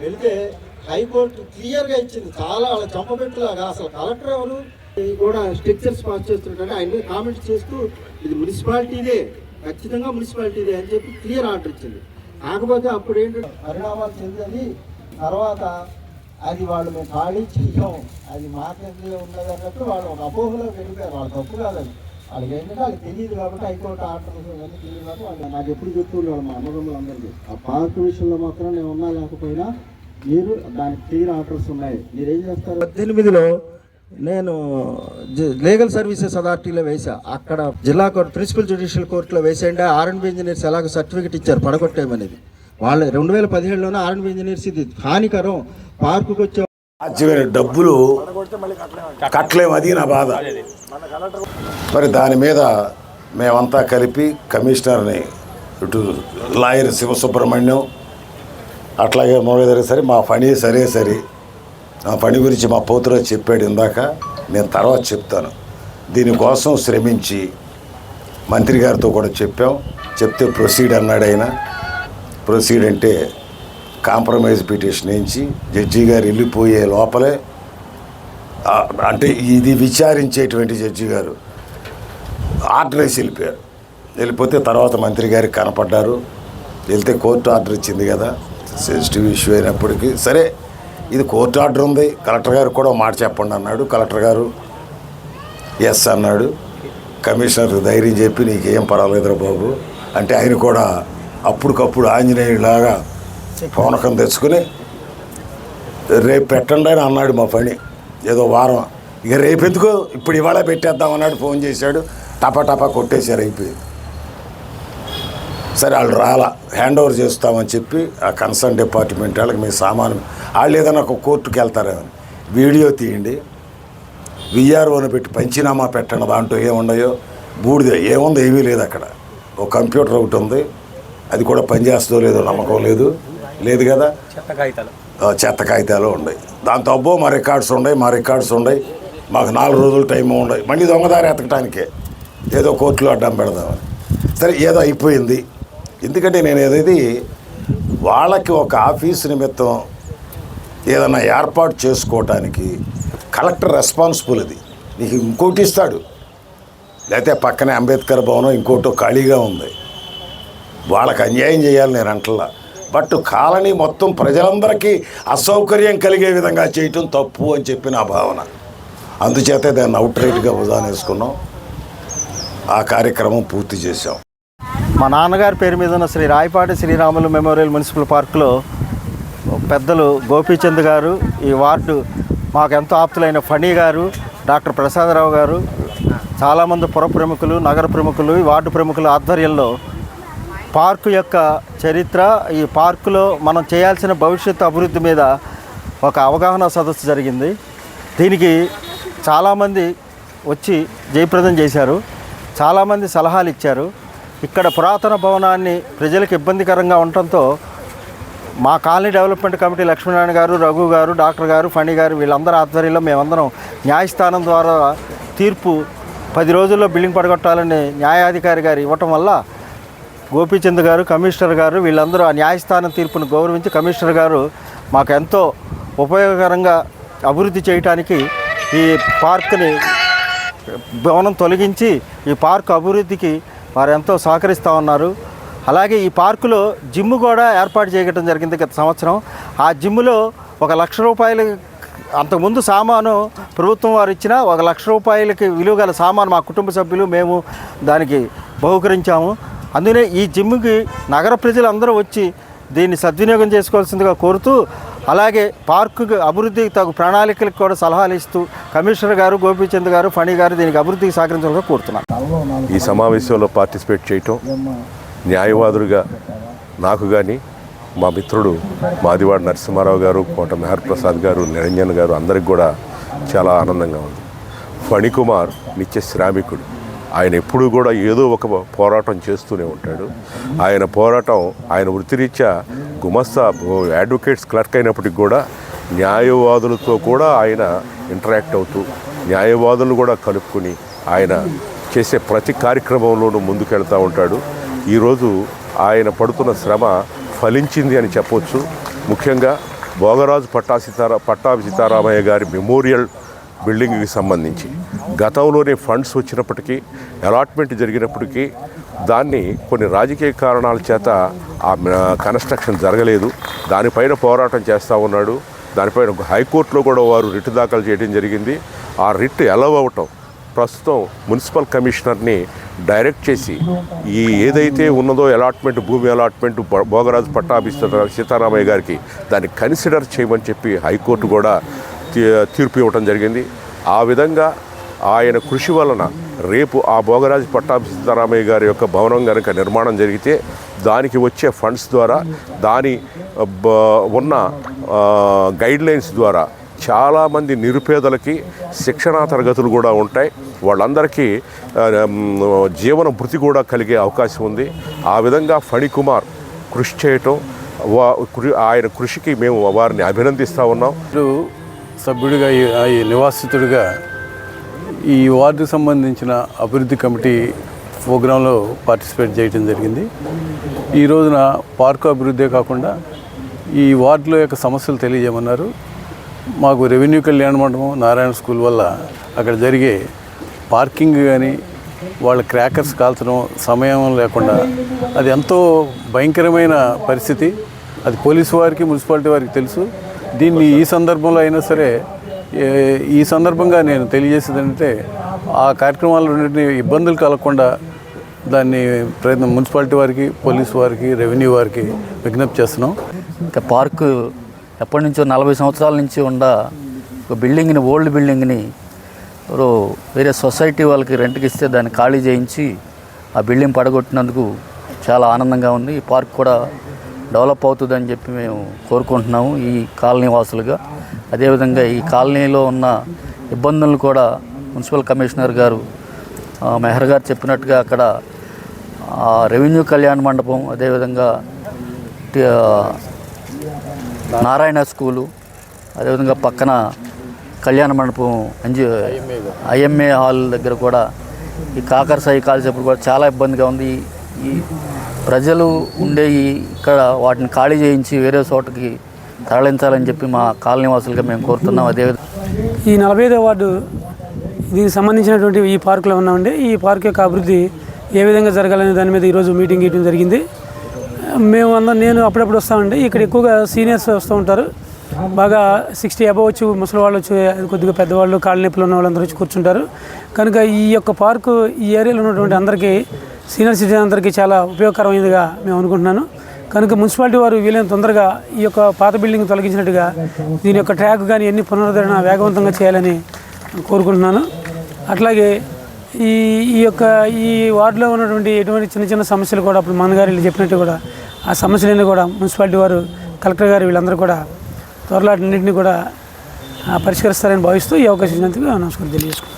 వెళితే హైకోర్టు క్లియర్గా ఇచ్చింది. చాలా వాళ్ళ చంపబెట్టులాగా అసలు కలెక్టర్ ఎవరు? కూడా స్ట్రక్చర్స్ పాస్ చేస్తుంటే ఆయన మీద కామెంట్ చేస్తూ ఇది మున్సిపాలిటీదే ఖచ్చితంగా మున్సిపాలిటీదే అని చెప్పి క్లియర్ ఆర్డర్ ఇచ్చింది. కాకపోతే అప్పుడు ఏంటంటే పరిణామాలు చెందని తర్వాత అది వాళ్ళు మేము ఖాళీ చెయ్యం అది మాకే ఉన్నది అన్నట్టు వాళ్ళు ఒక అపోహలో వెళ్ళిపోయారు. వాళ్ళు తప్పు కాదని. వాళ్ళకి ఏంటంటే వాళ్ళకి తెలియదు కాబట్టి హైకోర్టు ఆర్డర్ ఇవన్నీ తెలియదు కాబట్టి వాళ్ళు నాకు ఎప్పుడు చెప్తుండేవాళ్ళు మా అన్నదమ్ములు అందరికీ ఆ పార్క్ విషయంలో మాత్రం నేను ఉన్నా లేకపోయినా మీరు దానికి క్లియర్ ఆర్డర్స్ ఉన్నాయి. మీరు ఏం చేస్తారు? పద్దెనిమిదిలో నేను లీగల్ సర్వీసెస్ అథారిటీలో వేసా అక్కడ జిల్లా కోర్టు ప్రిన్సిపల్ జ్యుడిషియల్ కోర్టులో వేసేయండి. ఆర్ఎన్బి ఇంజనీర్స్ ఎలాగో సర్టిఫికెట్ ఇచ్చారు పడగొట్టేయమనేది. వాళ్ళు రెండు వేల పదిహేడులోనే ఆర్ఎన్బి ఇంజనీర్స్ ఇది హానికరం. పార్కుకి వచ్చే డబ్బులు కట్టలేము అది నా బాధ. మరి దాని మీద మేమంతా కలిపి కమిషనర్ని ఇటు లాయర్ శివసుబ్రహ్మణ్యం అట్లాగే మురళీధర్ సరే మా పని సరే సరే ఆ పని గురించి మా పోతులో చెప్పాడు ఇందాక నేను తర్వాత చెప్తాను. దీనికోసం శ్రమించి మంత్రి గారితో కూడా చెప్పాం. చెప్తే ప్రొసీడ్ అన్నాడు ఆయన. ప్రొసీడ్ అంటే కాంప్రమైజ్ పిటిషన్ వేయించి జడ్జి గారు వెళ్ళిపోయే లోపలే అంటే ఇది విచారించేటువంటి జడ్జి గారు. ఆర్డర్ వేసి వెళ్ళిపోయారు. వెళ్ళిపోతే తర్వాత మంత్రి గారికి కనపడ్డారు. వెళ్తే కోర్టు ఆర్డర్ ఇచ్చింది కదా సెన్సిటివ్ ఇష్యూ అయినప్పటికీ. సరే ఇది కోర్టు ఆర్డర్ ఉంది. కలెక్టర్ గారు కూడా మాట చెప్పండి అన్నాడు. కలెక్టర్ గారు ఎస్ అన్నాడు. కమిషనర్ ధైర్యం చెప్పి నీకేం పర్వాలేదురా బాబు. అంటే ఆయన కూడా అప్పటికప్పుడు ఆంజనేయులాగా పవనకం తెచ్చుకుని రేపు పెట్టండి అని అన్నాడు మా పని. ఏదో వారం. ఇక రేపు ఎందుకు ఇప్పుడు ఇవాళ పెట్టేద్దాం అన్నాడు ఫోన్ చేశాడు. టపా టపా కొట్టేశారు అయిపోయింది. సరే వాళ్ళు రాలా. హ్యాండ్ ఓవర్ చేస్తామని చెప్పి ఆ కన్సర్న్ డిపార్ట్మెంట్ వాళ్ళకి మీ సామాను వాళ్ళు ఏదైనా ఒక కోర్టుకి వెళ్తారేమని వీడియో తీయండి. విఆర్ఓని పెట్టి పంచినామా పెట్టండి. దాంట్లో ఏముండయో బూడిద. ఏముంది? ఏమీ లేదు అక్కడ. ఒక కంప్యూటర్ ఒకటి ఉంది. అది కూడా పనిచేస్తుందో లేదో నమ్మకం లేదు. లేదు కదా? చెత్త కాగితాలు. చెత్త కాగితాలు ఉన్నాయి. దాంతో అబ్బో మా రికార్డ్స్ ఉన్నాయి మా రికార్డ్స్ ఉన్నాయి. మాకు నాలుగు రోజులు టైం ఉన్నాయి. మళ్ళీ దొంగదారి ఎతకటానికే ఏదో కోర్టులో అడ్డం పెడదామని. సరే ఏదో అయిపోయింది. ఎందుకంటే నేను ఏదైతే వాళ్ళకి ఒక ఆఫీస్ నిమిత్తం ఏదైనా ఏర్పాటు చేసుకోవటానికి కలెక్టర్ రెస్పాన్సిబుల్ అది. నీకు ఇంకోటి ఇస్తాడు. లేకపోతే పక్కనే అంబేద్కర్ భవనం ఇంకోటో ఖాళీగా ఉంది. వాళ్ళకి అన్యాయం చేయాలి నేను అంటలా. బట్ కాలనీ మొత్తం ప్రజలందరికీ అసౌకర్యం కలిగే విధంగా చేయటం తప్పు అని చెప్పి నా భావన. అందుచేత దాన్ని అవుట్ రైట్గా వదానేసుకున్నాం ఆ కార్యక్రమం పూర్తి చేశాం. మా నాన్నగారి పేరు మీద ఉన్న శ్రీ రాయపాటి శ్రీరాములు మెమోరియల్ మున్సిపల్ పార్క్లో పెద్దలు గోపీచంద్ గారు ఈ వార్డు మాకు ఎంతో ఆప్తులైన ఫణి గారు డాక్టర్ ప్రసాదరావు గారు చాలామంది పుర ప్రముఖులు నగర ప్రముఖులు ఈ వార్డు ప్రముఖుల ఆధ్వర్యంలో పార్కు యొక్క చరిత్ర ఈ పార్కులో మనం చేయాల్సిన భవిష్యత్తు అభివృద్ధి మీద ఒక అవగాహన సదస్సు జరిగింది. దీనికి చాలామంది వచ్చి జయప్రదం చేశారు. చాలామంది సలహాలు ఇచ్చారు. ఇక్కడ పురాతన భవనాన్ని ప్రజలకు ఇబ్బందికరంగా ఉండటంతో మా కాలనీ డెవలప్మెంట్ కమిటీ లక్ష్మీనారాయణ గారు రఘు గారు డాక్టర్ గారు ఫణి గారు వీళ్ళందరి ఆధ్వర్యంలో మేమందరం న్యాయస్థానం ద్వారా తీర్పు పది రోజుల్లో బిల్డింగ్ పడగొట్టాలని న్యాయాధికారి గారు ఇవ్వటం వల్ల గోపీచంద్ గారు కమిషనర్ గారు వీళ్ళందరూ ఆ న్యాయస్థానం తీర్పును గౌరవించి కమిషనర్ గారు మాకు ఎంతో ఉపయోగకరంగా అభివృద్ధి చేయటానికి ఈ పార్క్ని భవనం తొలగించి ఈ పార్క్ అభివృద్ధికి వారు ఎంతో సహకరిస్తూ ఉన్నారు. అలాగే ఈ పార్కులో జిమ్ కూడా ఏర్పాటు చేయడం జరిగింది గత సంవత్సరం. ఆ జిమ్లో ఒక లక్ష రూపాయలు అంతకుముందు సామాను ప్రభుత్వం వారు ఇచ్చిన ఒక లక్ష రూపాయలకి విలువ గల సామాను మా కుటుంబ సభ్యులు మేము దానికి బహుకరించాము. అందుకనే ఈ జిమ్కి నగర ప్రజలందరూ వచ్చి దీన్ని సద్వినియోగం చేసుకోవాల్సిందిగా కోరుతూ అలాగే పార్కు అభివృద్ధికి తగు ప్రణాళికలకు కూడా సలహాలు ఇస్తూ కమిషనర్ గారు గోపీచంద్ గారు ఫణి గారు దీనికి అభివృద్ధికి సహకరించాలని కోరుతున్నాను. ఈ సమావేశంలో పార్టిసిపేట్ చేయటం న్యాయవాదులుగా నాకు కానీ మా మిత్రుడు మాదివాడ నరసింహారావు గారు కోట మెహర్ ప్రసాద్ గారు నిరంజన్ గారు అందరికి కూడా చాలా ఆనందంగా ఉంది. ఫణికుమార్ నిత్య శ్రామికుడు. ఆయన ఎప్పుడూ కూడా ఏదో ఒక పోరాటం చేస్తూనే ఉంటాడు. ఆయన పోరాటం ఆయన వృత్తిరీత్యా గుమస్తా అడ్వకేట్స్ క్లర్క్ అయినప్పటికి కూడా న్యాయవాదులతో కూడా ఆయన ఇంటరాక్ట్ అవుతూ న్యాయవాదులను కూడా కలుపుకుని ఆయన చేసే ప్రతి కార్యక్రమంలోనూ ముందుకెళ్తూ ఉంటాడు. ఈరోజు ఆయన పడుతున్న శ్రమ ఫలించింది అని చెప్పొచ్చు. ముఖ్యంగా భోగరాజు పట్టా సీతారా పట్టాభి సీతారామయ్య గారి మెమోరియల్ బిల్డింగ్కి సంబంధించి. గతంలోనే ఫండ్స్ వచ్చినప్పటికీ అలాట్మెంట్ జరిగినప్పటికీ దాన్ని కొన్ని రాజకీయ కారణాల చేత ఆ కన్స్ట్రక్షన్ జరగలేదు. దానిపైన పోరాటం చేస్తూ ఉన్నాడు. దానిపైన హైకోర్టులో కూడా వారు రిట్ దాఖలు చేయడం జరిగింది. ఆ రిట్ ఎలవ్ అవ్వటం ప్రస్తుతం మున్సిపల్ కమిషనర్ని డైరెక్ట్ చేసి ఈ ఏదైతే ఉన్నదో అలాట్మెంట్ భూమి అలాట్మెంట్ భోగరాజు పట్టాభి సీతారామయ్య గారికి దాన్ని కన్సిడర్ చేయమని చెప్పి హైకోర్టు కూడా తీ- తీర్పు ఇవ్వటం జరిగింది. ఆ విధంగా ఆయన కృషి వలన రేపు ఆ భోగరాజు పట్టాభి సీతారామయ్య గారి యొక్క భవనం కనుక నిర్మాణం జరిగితే దానికి వచ్చే ఫండ్స్ ద్వారా దాని ఉన్న గైడ్లైన్స్ ద్వారా చాలామంది నిరుపేదలకి శిక్షణా తరగతులు కూడా ఉంటాయి. వాళ్ళందరికీ జీవన భృతి కూడా కలిగే అవకాశం ఉంది. ఆ విధంగా ఫణికుమార్ కృషి చేయటం వా కృ- ఆయన కృషికి మేము వారిని అభినందిస్తూ ఉన్నాం. సభ్యుడిగా ఈ- ఈ నివాసితుడిగా ఈ వార్డుకు సంబంధించిన అభివృద్ధి కమిటీ ప్రోగ్రాంలో పార్టిసిపేట్ చేయడం జరిగింది. ఈ రోజున పార్కు అభివృద్ధే కాకుండా ఈ వార్డులో యొక్క సమస్యలు తెలియజేయమన్నారు. మాకు రెవెన్యూ కళ్యాణ మండపం నారాయణ స్కూల్ వల్ల అక్కడ జరిగే పార్కింగ్ కానీ వాళ్ళ క్రాకర్స్ కాల్చడం సమయం లేకుండా అది ఎంతో భయంకరమైన పరిస్థితి. అది పోలీసు వారికి మున్సిపాలిటీ వారికి తెలుసు. దీన్ని ఈ సందర్భంలో అయినా సరే ఈ సందర్భంగా నేను తెలియజేసేది అంటే ఆ కార్యక్రమాలు ఇబ్బందులు కలగకుండా దాన్ని ప్రయత్నం మున్సిపాలిటీ వారికి పోలీసు వారికి రెవెన్యూ వారికి విజ్ఞప్తి చేస్తున్నాం. ఇంకా పార్కు ఎప్పటి నుంచో నలభై సంవత్సరాల నుంచి ఉన్న ఒక బిల్డింగ్ని ఓల్డ్ బిల్డింగ్ని వేరే సొసైటీ వాళ్ళకి రెంట్కి ఇస్తే దాన్ని ఖాళీ చేయించి ఆ బిల్డింగ్ పడగొట్టినందుకు చాలా ఆనందంగా ఉంది. ఈ పార్క్ కూడా డెవలప్ అవుతుందని చెప్పి మేము కోరుకుంటున్నాము ఈ కాలనీ వాసులుగా. అదేవిధంగా ఈ కాలనీలో ఉన్న ఇబ్బందులను కూడా మున్సిపల్ కమిషనర్ గారు మెహర్ గారు చెప్పినట్టుగా అక్కడ రెవెన్యూ కళ్యాణ మండపం అదేవిధంగా నారాయణ స్కూలు అదేవిధంగా పక్కన కళ్యాణ మండపం ఎన్జి ఐఎంఏ హాల్ దగ్గర కూడా ఈ కాకర సాయి కాల్చేప్పుడు కూడా చాలా ఇబ్బందిగా ఉంది. ఈ- ప్రజలు ఉండే ఇక్కడ వాటిని ఖాళీ చేయించి వేరే చోటకి తరలించాలని చెప్పి మా కాలనీవాసులుగా మేము కోరుతున్నాం. అదేవిధంగా ఈ నలభై ఐదో వార్డు దీనికి సంబంధించినటువంటి ఈ పార్కులో ఉన్నామండి. ఈ పార్క్ యొక్క అభివృద్ధి ఏ విధంగా జరగాలనే దాని మీద ఈరోజు మీటింగ్ ఇవ్వడం జరిగింది. మేము అందరం నేను అప్పుడప్పుడు వస్తామండి. ఇక్కడ ఎక్కువగా సీనియర్స్ వస్తూ ఉంటారు. బాగా సిక్స్టీ అబవ్ వచ్చి ముసలి వాళ్ళు వచ్చి కొద్దిగా పెద్దవాళ్ళు కాళ్ళ నొప్పులు ఉన్న వాళ్ళందరూ వచ్చి కూర్చుంటారు. కనుక ఈ యొక్క పార్కు ఈ ఏరియాలో ఉన్నటువంటి అందరికీ సీనియర్ సిటిజన్ అందరికీ చాలా ఉపయోగకరమైనదిగా మేము అనుకుంటున్నాను. కనుక మున్సిపాలిటీ వారు వీలైన తొందరగా ఈ యొక్క పాత బిల్డింగ్ తొలగించినట్టుగా దీని యొక్క ట్రాక్ కానీ ఎన్ని పునరుద్ధరణ వేగవంతంగా చేయాలని కోరుకుంటున్నాను. అట్లాగే ఈ ఈ యొక్క ఈ వార్డులో ఉన్నటువంటి ఎటువంటి చిన్న చిన్న సమస్యలు కూడా అప్పుడు మనగారు చెప్పినట్టు కూడా ఆ సమస్యలన్నీ కూడా మున్సిపాలిటీ వారు కలెక్టర్ గారు వీళ్ళందరూ కూడా త్వరలో అన్నింటినీ కూడా పరిష్కరిస్తారని భావిస్తూ ఈ అవకాశం ఇచ్చినందుకు నమస్కారం తెలియజేసుకుంటాను